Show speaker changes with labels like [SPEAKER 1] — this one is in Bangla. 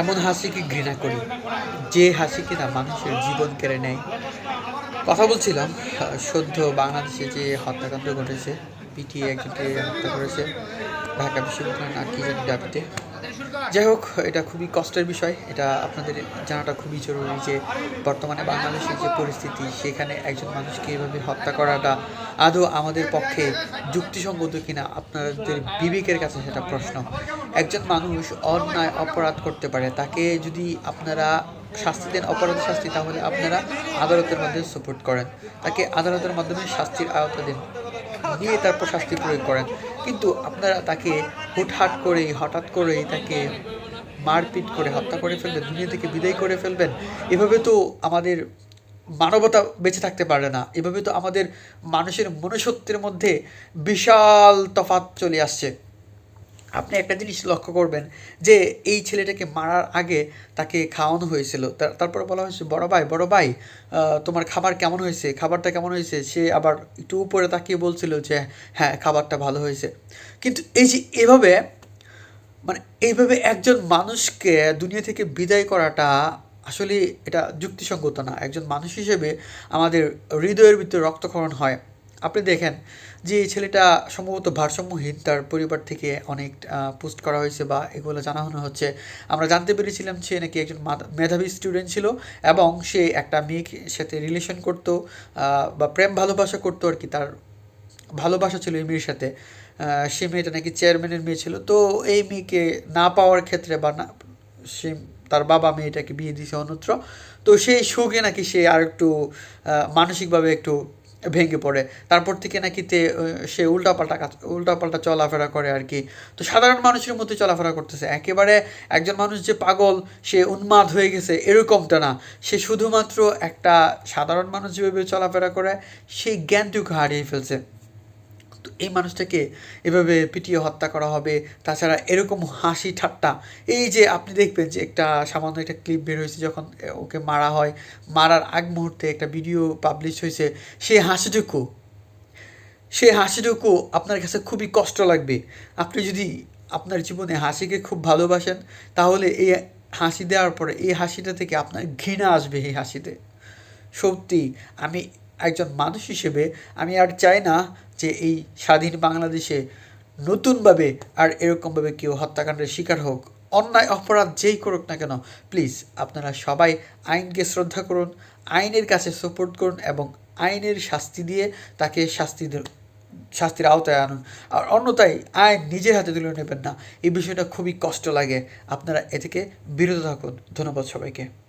[SPEAKER 1] এমন হাসিকে ঘৃণা করি, যে হাসি কিনা মানুষের জীবন কেড়ে নেয়। কথা বলছিলাম, সদ্য বাংলাদেশে যে হত্যাকাণ্ড ঘটেছে, পিটিয়ে একজনকে হত্যা করেছে, ঢাকা বিশ্ববিদ্যালয় না কি জানি দাবিতে। যাই হোক, এটা খুবই কষ্টের বিষয়। এটা আপনাদের জানাটা খুবই জরুরি যে বর্তমানে বাংলাদেশের যে পরিস্থিতি, সেখানে একজন মানুষকে এভাবে হত্যা করাটা আদৌ আমাদের পক্ষে যুক্তিসঙ্গত কিনা আপনাদের বিবেকের কাছে সেটা প্রশ্ন। একজন মানুষ অন্যায় অপরাধ করতে পারে, তাকে যদি আপনারা শাস্তি দেন, অপরাধ শাস্তি, তাহলে আপনারা আদালতের মাধ্যমে সাপোর্ট করেন। তাকে আদালতের মাধ্যমে শাস্তির আওতা দিন, নিয়ে তারপর শাস্তি প্রয়োগ করেন। কিন্তু আপনারা তাকে হুটহাট করেই, হঠাৎ করেই তাকে মারপিট করে, হত্যা করে ফেলবেন, দুনিয়া থেকে বিদায় করে ফেলবেন, এভাবে তো আমাদের মানবতা বেঁচে থাকতে পারে না। এভাবে তো আমাদের মানুষের মনুষ্যত্বের মধ্যে বিশাল তফাৎ চলে আসছে। আপনি একটা জিনিস লক্ষ্য করবেন যে, এই ছেলেটাকে মারার আগে তাকে খাওয়ানো হয়েছিল। তার- তারপর বলা হয়েছে, বড় ভাই বড় ভাই তোমার খাবার কেমন হয়েছে? খাবারটা কেমন হয়েছে? সে আবার একটু উপরে তাকিয়ে বলছিল যে হ্যাঁ খাবারটা ভালো হয়েছে। কিন্তু এই যে এভাবে মানে এইভাবে একজন মানুষকে দুনিয়া থেকে বিদায় করাটা আসলে এটা যুক্তিসঙ্গত না। একজন মানুষ হিসেবে আমাদের হৃদয়ের ভিতরে রক্তক্ষরণ হয়। আপনি দেখেন যে এই ছেলেটা সম্ভবত ভারসাম্যহীন, তার পরিবার থেকে অনেক পোস্ট করা হয়েছে বা এগুলো জানানো হচ্ছে। আমরা জানতে পেরেছিলাম সে নাকি একজন মেধাবী স্টুডেন্ট ছিল এবং সে একটা মেয়েকে সাথে রিলেশন করতো বা প্রেম ভালোবাসা করতো আর কি, তার ভালোবাসা ছিল এই মেয়ের সাথে। সে মেয়েটা নাকি চেয়ারম্যানের মেয়ে ছিল। তো এই মেয়েকে না পাওয়ার ক্ষেত্রে বা না, সে তার বাবা মেয়েটাকে বিয়ে দিয়েছে অন্যত্র। তো সেই সুখে নাকি সে আর একটু মানসিকভাবে একটু ভেঙে পড়ে। তারপর থেকে নাকি তে সে উল্টাপাল্টা কাজ, উল্টাপাল্টা চলাফেরা করে আর কি। তো সাধারণ মানুষের মধ্যে চলাফেরা করতেছে। একেবারে একজন মানুষ যে পাগল, সে উন্মাদ হয়ে গেছে এরকমটা না। সে শুধুমাত্র একটা সাধারণ মানুষ যেভাবে চলাফেরা করে, সেই জ্ঞানটুকু হারিয়ে ফেলছে। তো এই মানুষটাকে এভাবে পিটিয়ে হত্যা করা হবে, তাছাড়া এরকম হাসি ঠাট্টা। এই যে আপনি দেখবেন যে একটা সামান্য একটা ক্লিপ বের হয়েছে যখন ওকে মারা হয়, মারার আগ মুহূর্তে একটা ভিডিও পাবলিশ হয়েছে, সেই হাসিটুকু সেই হাসিটুকু আপনার কাছে খুবই কষ্ট লাগবে। আপনি যদি আপনার জীবনে হাসিকে খুব ভালোবাসেন, তাহলে এই হাসি দেওয়ার পরে এই হাসিটা থেকে আপনার ঘৃণা আসবে এই হাসিতে। সত্যি, আমি একজন মানুষ হিসেবে আমি আর চাই না যে এই স্বাধীন বাংলাদেশে নতুনভাবে আর এরকমভাবে কেউ হত্যাকাণ্ডের শিকার হোক, অন্যায়, অপরাধ যেই করুক না কেন প্লিজ আপনারা সবাই আইনকে শ্রদ্ধা করুন, আইনের কাছে সাপোর্ট করুন এবং আইনের শাস্তি দিয়ে তাকে শাস্তি শাস্তির আওতায় আনুন। আর অন্যথায় আইন নিজের হাতে তুলে নেবেন না। এই বিষয়টা খুবই কষ্ট লাগে। আপনারা এ থেকে বিরত থাকুন। ধন্যবাদ সবাইকে।